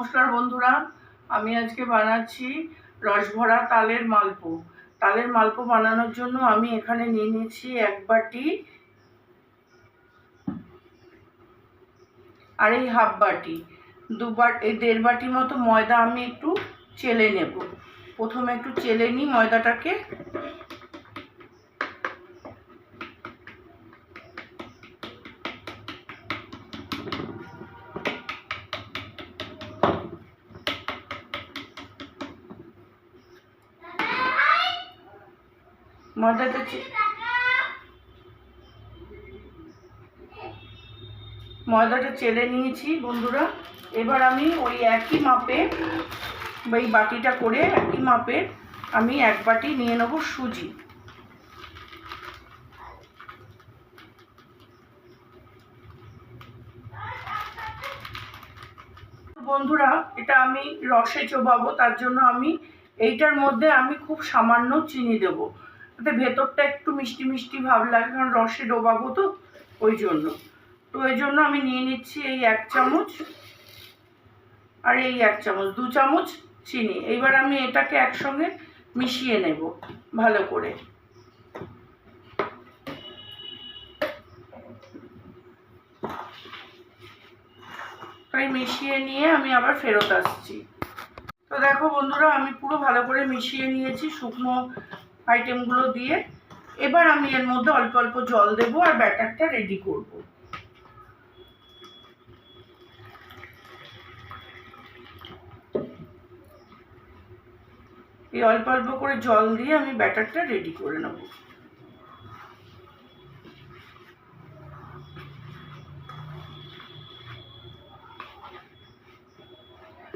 নমস্কার বন্ধুরা, আমি আজকে বানাচ্ছি রসভরা তালের মালপো। তালের মালপো বানানোর জন্য আমি এখানে নিয়ে নিয়েছি এক বাটি আর এই হাফ বাটি। দুবার এই দেড় বাটি মতো ময়দা আমি একটু চেলে নেব। প্রথমে একটু চেলে নিই ময়দাটাকে। ময়দাটা চে- ময়দাটা চেলে নিয়েছি বন্ধুরা। এবার আমি ওই একই মাপে এই বাটিটা করে একই মাপে আমি এক বাটি নিয়ে নেব সুজি। বন্ধুরা, এটা আমি রসে চোবাবো, তার জন্য আমি এইটার মধ্যে আমি খুব সামান্য চিনি দেব। যাতে ভেতরটা একটু মিষ্টি মিষ্টি ভাব লাগে, কারণ রসে ডোবাবো তো, ওই জন্য। তো এই জন্য আমি নিয়ে নিচ্ছি এই এক চামচ, আর এই এক চামচ, দু চামচ চিনি। এইবার আমি এটাকে একসঙ্গে মিশিয়ে নেব, ভালো করে। তাই মিশিয়ে নিয়ে আমি আবার ফেরত আসছি। তো দেখো বন্ধুরা, আমি পুরো ভালো করে মিশিয়ে নিয়েছি, শুকনো আইটেমগুলো দিয়ে এবার আমি এর মধ্যে অল্প অল্প জল দেবো আর ব্যাটারটা রেডি করব। এই অল্প অল্প করে জল দিয়ে আমি ব্যাটারটা রেডি করে নেব।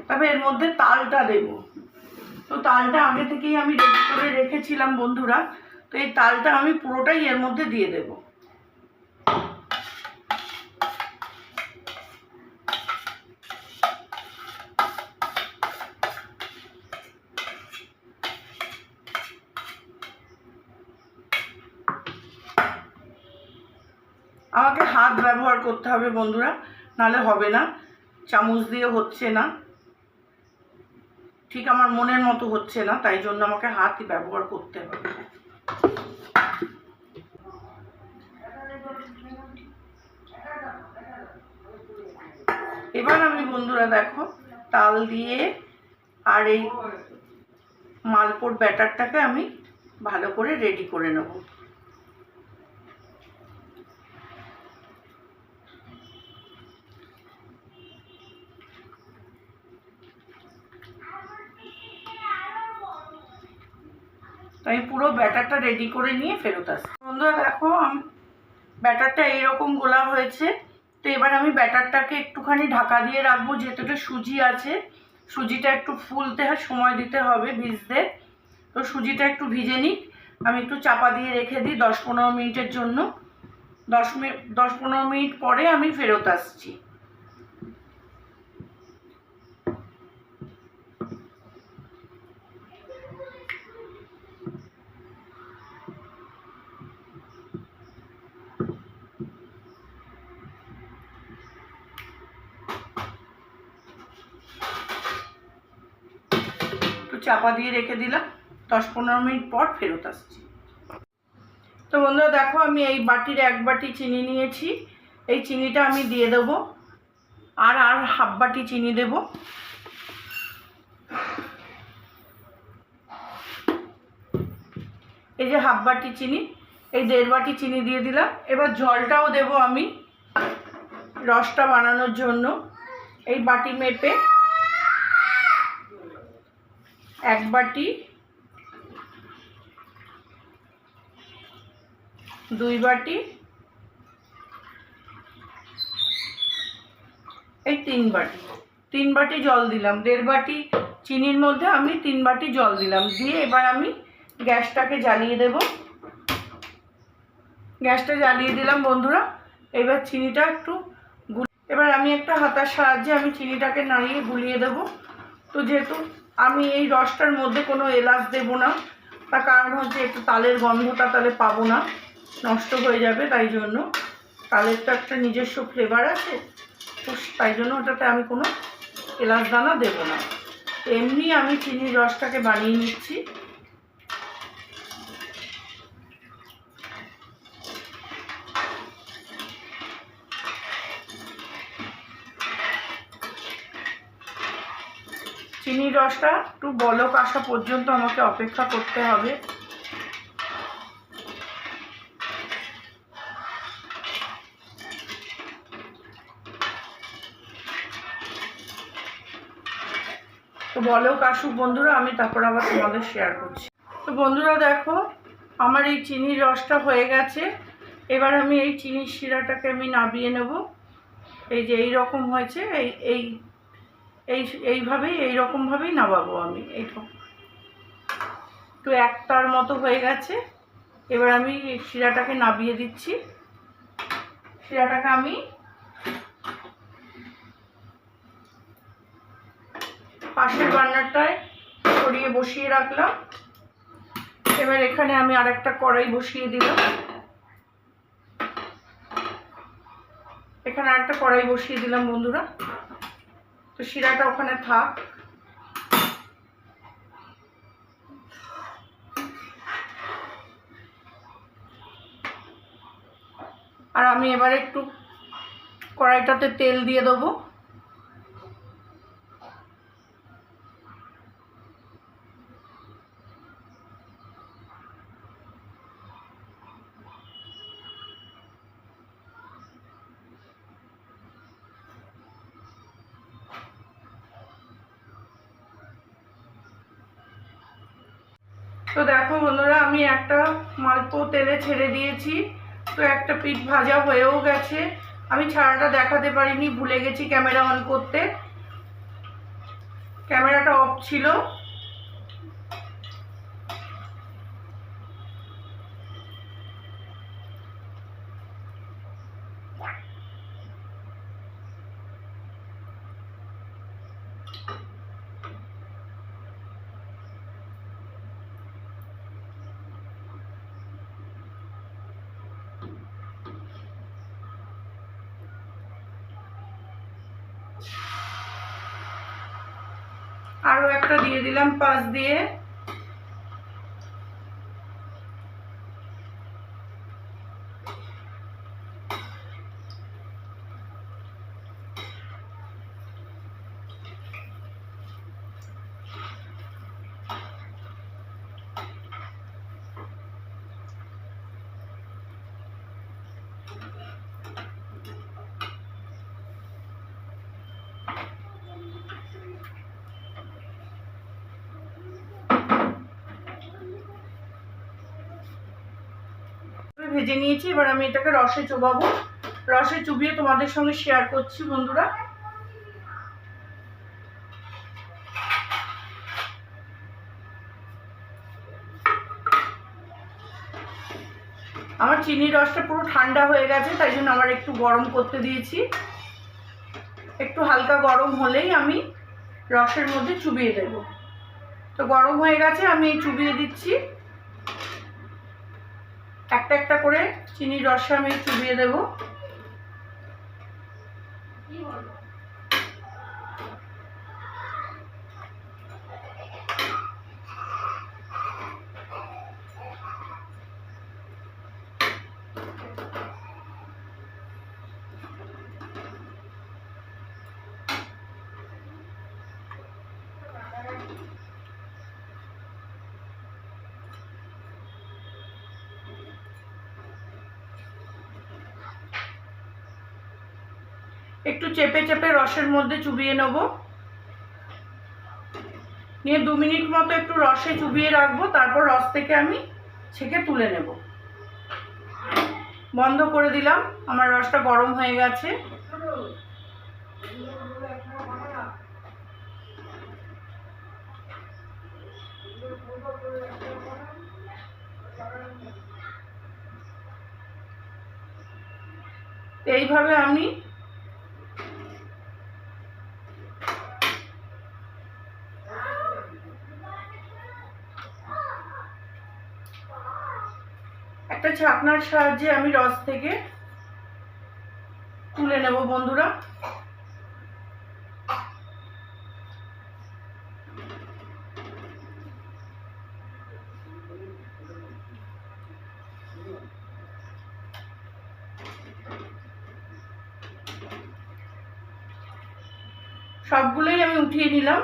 তবে এর মধ্যে তালটা দেব। তো তালটা আগে থেকেই আমি রেডি করে রেখেছিলাম বন্ধুরা, তো এই তালটা আমি পুরোটাই এর মধ্যে দিয়ে দেব। আমাকে হাত ব্যবহার করতে হবে বন্ধুরা, নাহলে হবে না, চামচ দিয়ে হচ্ছে না। ঠিক আমার মনের মতো হচ্ছে না, তাই জন্য আমাকে হাতই ব্যবহার করতে হবে। এবার আমি বন্ধুরা দেখো, তাল দিয়ে আর এই মালপোর ব্যাটারটাকে আমি ভালো করে রেডি করে নেব। তো আমি পুরো ব্যাটারটা রেডি করে নিয়ে ফেরত আসি বন্ধুরা, দেখো ব্যাটারটা এইরকম গোলা হয়েছে। তো এবার আমি ব্যাটারটাকে একটুখানি ঢাকা দিয়ে রাখব যেহেতু এটা সুজি আছে। সুজিটা একটু ফুলতে হয়, সময় দিতে হবে ভিজতে। তো সুজিটা একটু ভিজে নিক। আমি একটু চাপা দিয়ে রেখে দিই দশ পনেরো মিনিটের জন্য। দশ মিনিট দশ পনেরো মিনিট পরে আমি ফেরত আসছি একটু চাপা দিয়ে রেখে দিলাম। দশ পনেরো মিনিট পর ফেরত আসছি। তো বন্ধুরা, দেখো আমি এই বাটির এক বাটি চিনি নিয়েছি। এই চিনিটা আমি দিয়ে দেব। আর আর হাফ বাটি চিনি দেব। এই যে হাফ বাটি চিনি, এই দেড় বাটি চিনি দিয়ে দিলাম। এবার জলটাও দেব আমি রসটা বানানোর জন্য। এই বাটি মেপে এক বাটি, দুই বাটি, এই তিন বাটি। তিন বাটি জল দিলাম, দেড় বাটি চিনির মধ্যে আমি তিন বাটি জল দিলাম। দিয়ে এবার আমি গ্যাসটাকে জ্বালিয়ে দেব। গ্যাসটা জ্বালিয়ে দিলাম, বন্ধুরা। এবার চিনিটা একটু এবার আমি একটা হাতার সাহায্যে আমি চিনিটাকে নাড়িয়ে গুলিয়ে দেব। তো যেহেতু আমি এই রসটার মধ্যে কোনো এলাচ দেব না। তার কারণ হচ্ছে একটু তালের গন্ধটা তাহলে পাবো না, নষ্ট হয়ে যাবে তাই জন্য। তালের তো একটা নিজস্ব ফ্লেভার আছে, তো তাই জন্য ওটাতে আমি কোনো এলাচ দানা দেবো না। এমনি আমি চিনির রসটাকে বানিয়ে নিচ্ছি। চিনির রসটা একটু বলক আসা পর্যন্ত আমাকে অপেক্ষা করতে হবে। তো বলক আসুক বন্ধুরা, আমি তারপর আবার তোমাদের শেয়ার করছি। তো বন্ধুরা দেখো, আমার এই চিনির রসটা হয়ে গেছে। এবার আমি এই চিনির শিরাটাকে আমি নাবিয়ে নেব। এই যে এই রকম হয়েছে, এই এই এই, এইভাবেই, এইরকমভাবেই নামাবো আমি, এইরকম। তো একটার মতো হয়ে গেছে। এবার আমি শিরাটাকে নাবিয়ে দিচ্ছি। শিরাটাকে আমি পাশের বান্নারটায় সরিয়ে বসিয়ে রাখলাম। এবার এখানে আমি আর একটা কড়াই বসিয়ে দিলাম। এখানে আরেকটা কড়াই বসিয়ে দিলাম, বন্ধুরা। তো শিরাটা ওখানে থাক। আর আমি এবারে একটু কড়াইটাতে তেল দিয়ে দেবো। তো দেখো বন্ধুরা, আমি একটা মালপো তেলে ছেড়ে দিয়েছি। তো একটা পিঠ ভাজা হয়েও গেছে। আমি ছাড়াটা দেখাতে পারিনি, ভুলে গেছি ক্যামেরা অন করতে। ক্যামেরাটা অফ ছিল। আরও একটা দিয়ে দিলাম পাশ দিয়ে। ভেজে নিয়েছি, এবার আমি এটাকে রসে চোবাবো। রসে চুবিয়ে তোমাদের সঙ্গে শেয়ার করছি, বন্ধুরা। আমার চিনির রসটা পুরো ঠান্ডা হয়ে গেছে, তাই জন্য আমার একটু গরম করতে দিয়েছি। একটু হালকা গরম হলেই আমি রসের মধ্যে চুবিয়ে দেব। তো গরম হয়ে গেছে, আমি চুবিয়ে দিচ্ছি একটা একটা করে চিনির রসে আমি চুবিয়ে দেব। একটু চেপে চেপে রসের মধ্যে চুবিয়ে নেব। নিয়ে দু মিনিট মতো একটু রসে চুবিয়ে রাখব, তারপর রস থেকে আমি ছেঁকে তুলে নেব। বন্ধ করে দিলাম, আমার রসটা গরম হয়ে গেছে। এইভাবে আমি আছে আপনার সাহায্যে আমি রস থেকে তুলে নেব বন্ধুরা। সবগুলোই আমি উঠিয়ে নিলাম।